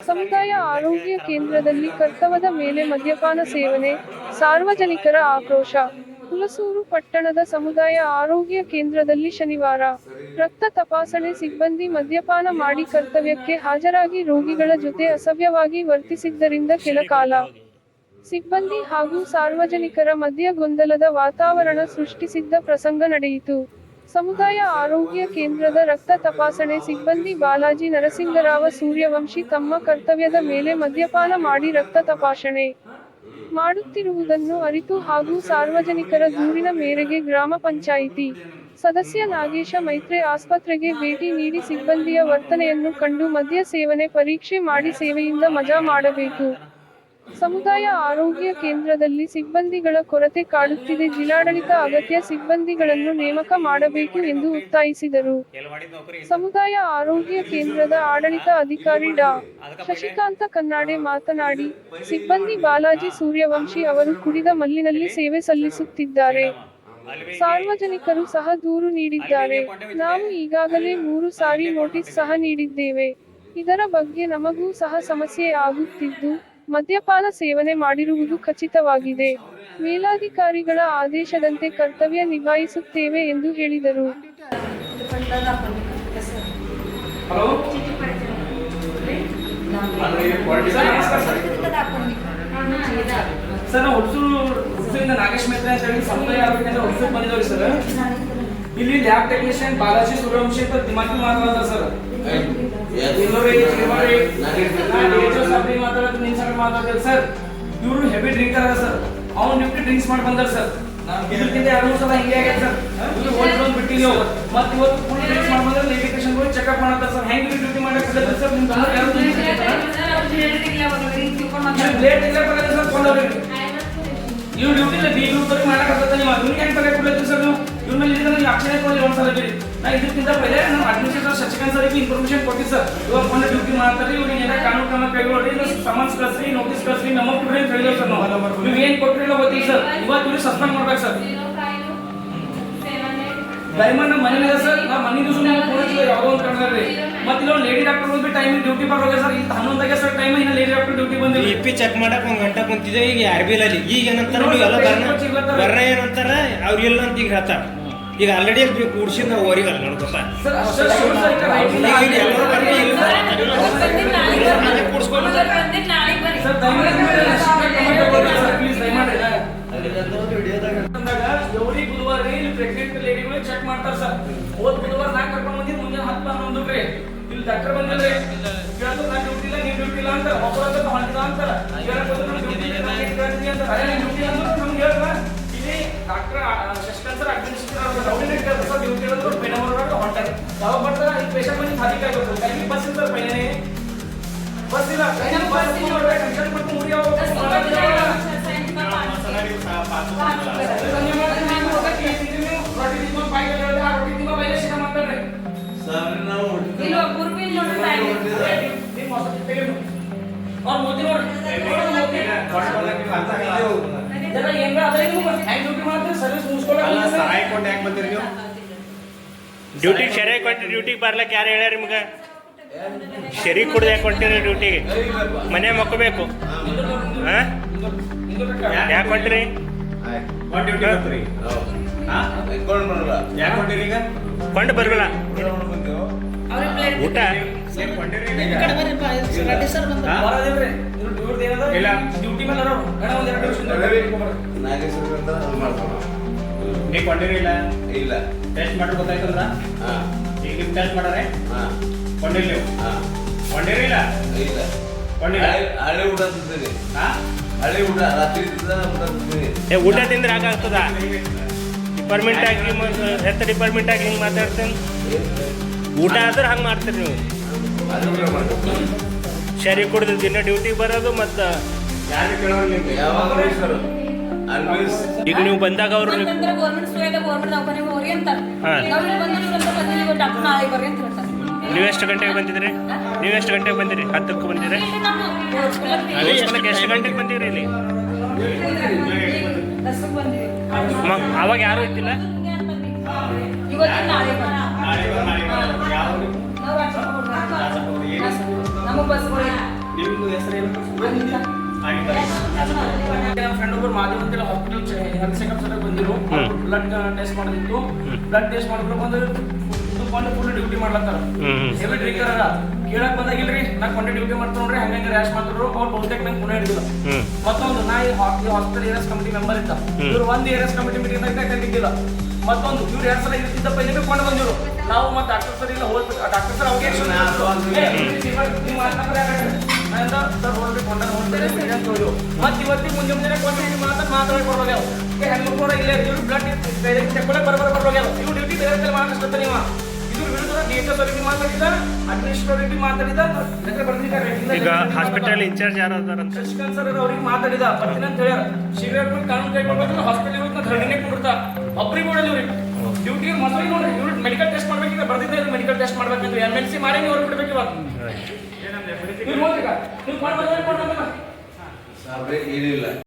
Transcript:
ಸಮುದಾಯ ಆರೋಗ್ಯ ಕೇಂದ್ರದಲ್ಲಿ ಕರ್ತವ್ಯದ ಮೇಲೆ ಮದ್ಯಪಾನ ಸೇವನೆ, ಸಾರ್ವಜನಿಕರ ಆಕ್ರೋಶ. ಹುಲಸೂರು ಪಟ್ಟಣದ ಸಮುದಾಯ ಆರೋಗ್ಯ ಕೇಂದ್ರದಲ್ಲಿ ಶನಿವಾರ ರಕ್ತ ತಪಾಸಣೆ ಸಿಬ್ಬಂದಿ ಮದ್ಯಪಾನ ಮಾಡಿ ಕರ್ತವ್ಯಕ್ಕೆ ಹಾಜರಾಗಿ ರೋಗಿಗಳ ಜೊತೆ ಅಸಭ್ಯವಾಗಿ ವರ್ತಿಸಿದ್ದರಿಂದ ಕೆಲ ಕಾಲ. ಸಿಬ್ಬಂದಿ ಹಾಗೂ ಸಾರ್ವಜನಿಕರ ಮಧ್ಯ ಗೊಂದಲದ ವಾತಾವರಣ ಸೃಷ್ಟಿಸಿದ್ದ ಪ್ರಸಂಗ ನಡೆಯಿತು. ಸಮುದಾಯ ಆರೋಗ್ಯ ಕೇಂದ್ರದ ರಕ್ತ ತಪಾಸಣೆ ಸಿಬ್ಬಂದಿ ಬಾಲಾಜಿ ನರಸಿಂಗರಾವ ಸೂರ್ಯವಂಶಿ ತಮ್ಮ ಕರ್ತವ್ಯದ ಮೇಲೆ ಮದ್ಯಪಾನ ಮಾಡಿ ರಕ್ತ ತಪಾಸಣೆ ಮಾಡುತ್ತಿರುವುದನ್ನು ಅರಿತು ಹಾಗೂ ಸಾರ್ವಜನಿಕರ ದೂರಿನ ಮೇರೆಗೆ ಗ್ರಾಮ ಪಂಚಾಯಿತಿ ಸದಸ್ಯ ನಾಗೇಶ ಮೈತ್ರಿ ಆಸ್ಪತ್ರೆಗೆ ಭೇಟಿ ನೀಡಿ ಸಿಬ್ಬಂದಿಯ ವರ್ತನೆಯನ್ನು ಕಂಡು ಮದ್ಯ ಸೇವನೆ ಪರೀಕ್ಷೆ ಮಾಡಿ ಸೇವೆಯಿಂದ ಮಜಾ ಮಾಡಬೇಕು. ಸಮುದಾಯ ಆರೋಗ್ಯ ಕೇಂದ್ರದಲ್ಲಿ ಸಿಬ್ಬಂದಿಗಳ ಕೊರತೆ ಕಾಡುತ್ತಿದೆ. ಜಿಲ್ಲಾಡಳಿತ ಅಗತ್ಯ ಸಿಬ್ಬಂದಿಗಳನ್ನು ನೇಮಕ ಮಾಡಬೇಕು ಎಂದು ಒತ್ತಾಯಿಸಿದರು. ಸಮುದಾಯ ಆರೋಗ್ಯ ಕೇಂದ್ರದ ಆಡಳಿತ ಅಧಿಕಾರಿ ಡಾ. ಶಶಿಕಾಂತ ಕನ್ನಾಡೆ ಮಾತನಾಡಿ, ಸಿಬ್ಬಂದಿ ಬಾಲಾಜಿ ಸೂರ್ಯವಂಶಿ ಅವರು ಕುಡಿದ ಮಲ್ಲಿನಲ್ಲಿ ಸೇವೆ ಸಲ್ಲಿಸುತ್ತಿದ್ದಾರೆ. ಸಾರ್ವಜನಿಕರು ಸಹ ದೂರು ನೀಡಿದ್ದಾರೆ. ನಾವು ಈಗಾಗಲೇ ಮೂರು ಸಾರಿ ನೋಟಿಸ್ ಸಹ ನೀಡಿದ್ದೇವೆ. ಇದರ ಬಗ್ಗೆ ನಮಗೂ ಸಹ ಸಮಸ್ಯೆ ಆಗುತ್ತಿದ್ದು ಮದ್ಯಪಾನ ಸೇವನೆ ಮಾಡಿರುವುದು ಖಚಿತವಾಗಿದೆ. ಮೇಲಾಧಿಕಾರಿಗಳ ಆದೇಶದಂತೆ ಕರ್ತವ್ಯ ನಿಭಾಯಿಸುತ್ತೇವೆ ಎಂದು ಹೇಳಿದರು. ಹಲೋ? ಸರ್ ನಾವು ಹುಡ್ಸೂರು ಹುಡ್ಸೂರಿಂದ ನಾಗೇಶ್ ಮೇತ್ರೆ ಅಂತ ಹೇಳಿ ಸಮುದಾಯ ಆರೋಗ್ಯದಿಂದ ಹುಡ್ಸೂರು ಬಂದಿದ್ದೀವಿ ಸರ್. ಇಲ್ಲಿ ಲ್ಯಾಬ್ ಟೆಕ್ನಿಷಿಯನ್ ಬಾಲಾಜಿ ಸೂರ್ಯವಂಶಿ ಅಂತ ದಿಮಾಕಿ ಮಾತಾಡ್ತಾರೆ ಸರ್. ಮಾತಾಡೋದು ಸರ್. ಇವರು ಹೆವಿ ಡ್ರಿಂಕರ್ ಅದ ಸರ್. ಅವ್ನು ನಿಫ್ಟಿ ಡ್ರಿಂಕ್ಸ್ ಮಾಡಿ ಬಂದಾರ ಸರ್. ಇದಕ್ಕಿಂತ ಎರಡು ಸಲ ಹಿಂಗೆ ಆಗ್ಯದ ಸರ್. ಲೋನ್ ಬಿಟ್ಟಿದ್ದೀವಿ ಮತ್ತೆ ಇವತ್ತು ಫುಲ್ ಡ್ರಿಂಕ್ಸ್ ಮಾಡಿ ಬಂದ್ರೆ ಹೋಗಿ ಮಾಡತ್ತಾರೆ ಸರ್. ಹೆಂಗೆ ಡ್ಯೂಟಿ ಮಾಡಕ್ಕೆ ಸರ್ ನಿಮ್ ಗಮನ ಯಾರು ಲೇಟ್ ಇಲ್ಲ ಬರಲ್ಲ ಸರ್ ಕೊಂಡವ್ರಿ ಇವ್ರು ಡ್ಯೂಟಿ ಇಲ್ಲ ಬಿ ಮಾಡಕ್ಕೆ ನೀವು? ಅದನ್ನ ಹೆಂಗೆ ತಲೆ ಕೊಡ್ಲತ್ತೀರಿ ಸರ್ ನೀವು? ಇವ್ರ ಮೇಲೆ ಇದ್ರೆ ನೀವು ಆಕ್ಷನ್ ಕೊಡಿ ಒಂದ್ಸಲ ಬಿಡಿ. ನಾ ಇದಕ್ಕಿಂತ ಪहिले ನಮ್ಮ ಅಡ್ಮಿನಿಸ್ಟ್ರೇಟರ್ ಶಶಿಕಾಂತ್ ಸರ್ ಇನ್ಫಾರ್ಮೇಶನ್ ಕೊಟ್ಟಿ ಸರ್. ಇವಾಗ ಕೊಂಡು ಡ್ಯೂಟಿ ಮಾಡ್ತಾರೆ ಇವ್ರಿಗೆ ಏನಾರ ಕಾನೂನು ಕ್ರಮ ಕೈಗೊಳ್ಳಿ ಸಮನ್ಸ್ ಕಳಿಸ್ರಿ ನೋಟಿಸ್ ಕಳಿಸ್ರಿ ನಮ್ಮ ಕೊಡ್ರಿ ಅಂತ ಸರ್ ನಾವು ನೀವು ಏನು ಕೊಟ್ಟಿಲ್ಲ ಗೊತ್ತಿಲ್ಲ ಸರ್. ಇವತ್ತು ಇವ್ರಿಗೆ ಸಸ್ಪೆಂಡ್ ಮಾಡ್ಬೇಕು ಸರ್. ಡೈಮಂಡ್ ನಮ್ಮ ಮನೆ ಸರ್. ನಾ ಮನೆ ದಿವಸ ನಾವು ಪೊಲೀಸ್ ಯಾವುದೋ ಒಂದು ಕಣ್ಣದ್ರಿ ಮತ್ತೆ ಇಲ್ಲೊಂದು ಲೇಡಿ ಡಾಕ್ಟರ್ ಬಂದು ಟೈಮ್ ಡ್ಯೂಟಿ ಬರೋಗೆ ಸರ್. ಇಲ್ಲಿ ಹನ್ನೊಂದಾಗೆ ಸರ್ ಟೈಮ್ ಇನ್ನು ಲೇಡಿ ಡಾಕ್ಟರ್ ಡ್ಯೂಟಿ ಬಂದಿಲ್ಲ. ಇ ಪಿ ಚೆಕ್ ಮಾಡಕ್ ಒಂದು ಗಂಟೆ ಕುಂತಿದ್ದೆ ಈಗ ಯಾರು ಬಿ ಇಲ್ಲ ಈಗ ಏನಂತಾರ ಬರ್ನ ಬರ್ನ ಏನಂತಾರ ಅವ್ರ ಇಲ್ಲ ಅಂತ ಈಗ ಹೇಳ್ತಾರ. ಈಗ ಆಲ್ರೆಡಿ ಕೂಡ್ಸಿದ್ ನಾವು ಓರಿಗೆ ಅಲ್ಲ ಗೌರಿ ಬುಧವಾರ ಇಲ್ಲಿ ಪ್ರೆಗ್ನೆಂಟ್ ಲೇಡಿಗಳು ಚೆಕ್ ಮಾಡ್ತಾರ ಸರ್. ಹೋದ್ ಬುಧವಾರ ನಾ ಕರ್ಕೊಂಡ್ ಬಂದಿದ್ದು ಮುಂಜಾನೆ ಹತ್ತು ಹನ್ನೊಂದು ರೀ. ಇಲ್ಲಿ ಡಾಕ್ಟರ್ ಬಂದಿಲ್ರಿ ಕೇಳ್ತು ನಾ ಡ್ಯೂಟಿ ಇಲ್ಲ ನೀವು ಡ್ಯೂಟಿ ಇಲ್ಲ ಅಂತ ಒಬ್ಬರ ಹೊಂಟಿದ ಅಂತಾರ. ಹೊಂಟಾರ ಯಾವಾಗ ಬರ್ತಾರ ಈ ಪೇಷಂಟ್ ಬಂದು ಹಾದಿ ಕಾಯ್ಬೇಕು ಕೈಗೆ ಬಸ್ ಇಲ್ಲ ಸರ್ ಪೈನೇ ಬಸ್ ಇಲ್ಲ ಕೈಗೆ ಬಸ್ ಇಲ್ಲ ಟೆನ್ಷನ್ ಮಾಡ್ಕೊಂಡು ಮುರಿ ಡ್ಯೂಟಿ ಶರಿ ಕೊಟ್ಟು ಡ್ಯೂಟಿಗೆ ಬರ್ಲಕ್ಕೆ ಯಾರು ಹೇಳ್ಯಾರ ನಿಮ್ಗೆ? ಶರಿ ಕುಡ್ದೆ ಯಾಕೆ ಹೊಂಟಿರಿ ಡ್ಯೂಟಿಗೆ ಮನೆ ಮಕ್ಕಬೇಕು ಹಾ ಯಾಕೆ ಕೊಟ್ಟಿರಿ ಕೊಂಡು ಬರ್ಬಲ್ಲ ಊಟ? ಇಲ್ಲ ಡ್ಯೂಟಿ ಮೇಲೆ ಒಂದ್ ಎರಡು ನೀ ಇಲ್ಲ. ಟೆಸ್ಟ್ ಮಾಡಿ ಗೊತ್ತಾಯ್ತಂದ್ರ ಹಾ. ಈಗ ನಿಮ್ ಟೆಸ್ಟ್ ಮಾಡಾರೆ? ಹಾ. ಕೊಂಡಿಲ್ಲ ನೀವು? ಹಾ. ಕೊಂಡಿರಿಲ್ಲ ಇಲ್ಲ? ಕೊಂಡಿಲ್ಲ ಹಳೆ- ಊಟ ತಿಂತೀನಿ ಹಾ? ಹಳೆ ಊಟ ರಾತ್ರಿ ತಿಂದ ಊಟ ಹೇ ಏ ಊಟ ತಿಂದ್ರೆ ಆಗಾಗ್ತದ ಡಿಪಾರ್ಟ್ಮೆಂಟ್ ಆಗಿ ಹೆತ್ತ ಡಿಪಾರ್ಟ್ಮೆಂಟ್ ಆಗಿ ಹಿಂಗೆ ಮಾತಾಡ್ತೇನೆ? ಊಟ ಆದ್ರೆ ಹಂಗೆ ಮಾಡ್ತೀರಿ ನೀವು. ಶರಿ ಕುಡ್ದು ದಿನ ಡ್ಯೂಟಿಗೆ ಬರೋದು ಮತ್ತು ಯಾರು ಕೇಳೋರು ನಿಮ್ಗೆ? ಯಾವಾಗ ಸರ್ ಆಲ್ವೇಸ್ ಈಗ ನೀವು ಬಂದಾಗ ಅವರು ಗೌರ್ಮೆಂಟ್ ಸ್ಕೂಲ್ ಗೌರ್ಮೆಂಟ್ ದವಾಖಾನೆ ಹೋಗ್ರಿ ಅಂತಾರೆ ಹಾ. ನಾವು ಎಷ್ಟು ಗಂಟೆಗೆ ಬಂದಿದ್ರಿ? ನೀವು ಎಷ್ಟು ಗಂಟೆಗೆ ಬಂದಿರಿ? ಹತ್ತಕ್ಕೆ ಬಂದಿರಿ? ಎಷ್ಟು ಗಂಟೆಗೆ ಬಂದಿರಿ ಇಲ್ಲಿ? ಅವಾಗ ಯಾರು ಇದ್ದಿಲ್ಲ? ಒಬ್ಬರು ಹಾಸ್ಪಿಟಲ್ ಹೆಲ್ತ್ ಚೆಕಪ್ ಸಲ ಬಂದಿರು. ಬ್ಲಡ್ ಟೆಸ್ಟ್ ಮಾಡಿದ್ದು ಬ್ಲಡ್ ಟೆಸ್ಟ್ ಮಾಡಿದ್ರು ಬಂದು ಕೊಂಡು ಫುಲ್ ಡ್ಯೂಟಿ ಮಾಡ್ಲತ್ತಾರ. ಹೆವಿ ಡ್ರಿಂಕರ್ ಅದ. ಕೇಳಕ್ ಬಂದಾಗ ಇಲ್ರಿ ನಾ ಕೊಂಡೆ ಡ್ಯೂಟಿ ಮಾಡ್ತಾ ನೋಡ್ರಿ ಹಂಗಂಗೆ ರ್ಯಾಶ್ ಮಾಡ್ತಾರು ಅವ್ರು ಬಹುತೇಕ ನಂಗೆ ಪುನಃ ಹಿಡಿದಿಲ್ಲ. ಮತ್ತೊಂದು ನಾ ಈ ಹಾಸ್ಪಿಟಲ್ ಏರಿಯಾಸ್ ಕಮಿಟಿ ಮೆಂಬರ್ ಇದ್ದ. ಇವ್ರು ಒಂದು ಏರಿಯಾಸ್ ಕಮಿಟಿ ಮೀಟಿಂಗ್ ಕಂಡಿದ್ದಿಲ್ಲ ಮತ್ತೊಂದು ಇವ್ರು ಎರಡ್ ಸಲ ಇರ್ತಿದ್ದಪ್ಪ ಇಲ್ಲಿ ಕೊಂಡು ಬಂದಿರು ನಾವು ಮತ್ತೆ ಡಾಕ್ಟರ್ ಸರ್ ಇಲ್ಲ ಹೋಗ್ಬೇಕು ಡಾಕ್ಟರ್ ಸರ್ ಅವ್ರಿಗೆ action ಮತ್ತೆ ಇವತ್ತಿಗೆ ಮುಂಜೆ ಮುಂಜಾನೆ ಕೊಂಡು ಇಲ್ಲಿ ಮಾತಾಡ್ ಕೊಡ್ಬೋಗ್ಯಾವ ಹೆಣ್ಣು ಕೂಡ ಇಲ್ಲೇ ಇವ್ರು ಬ್ಲಡ್ ಚೆಕ್ಕೊಳಕ್ ಬರ್ಬರ್ ಬರ್ಬೋಗ್ಯಾವ ಇವ್ರು ಡ್ಯೂಟಿ ಬೇರೆ ಮಾತಾಡ್ತ ನೀವ ಈಗ ಹಾಸ್ಪಿಟಲ್ ಇನ್ಚಾರ್ಜ್ ಯಾರು ಅದಾರಂತ ಶಶಿಕಾಂತ್ ಸರ್ ಅವ್ರಿಗೆ ಮಾತಾಡಿದ ಬರ್ತೀನಿ ಅಂತ ಹೇಳ್ಯಾರ. ಸಿಗರೇಟ್ ಕಾನೂನು ಕೈ ಮಾಡ್ಬೇಕು ಹಾಸ್ಪಿಟಲ್ ಇವತ್ತು ಧರಣಿನೇ ಕೊಡ್ತಾ ಒಬ್ರಿಗೆ ಕೊಡಲಿ ಇವ್ರಿಗೆ. ಡ್ಯೂಟಿ ಮೊದಲಿಗೆ ನೋಡ್ರಿ ಇವ್ರು ಮೆಡಿಕಲ್ ಟೆಸ್ಟ್ ಮಾಡ್ಬೇಕಿದ್ರೆ ಬರ್ದಿದ್ದೆ ಮೆಡಿಕಲ್ ಟೆಸ್ಟ್ ಮಾಡ್ಬೇಕಂದ್ರೆ ಎಂ ಎಲ್ ಸಿ ಮಾಡಿ ನೀವು ಹೊರಗೆ ಬಿಡ್ಬೇಕು ಇವಾಗ ಏನಿಲ್ಲ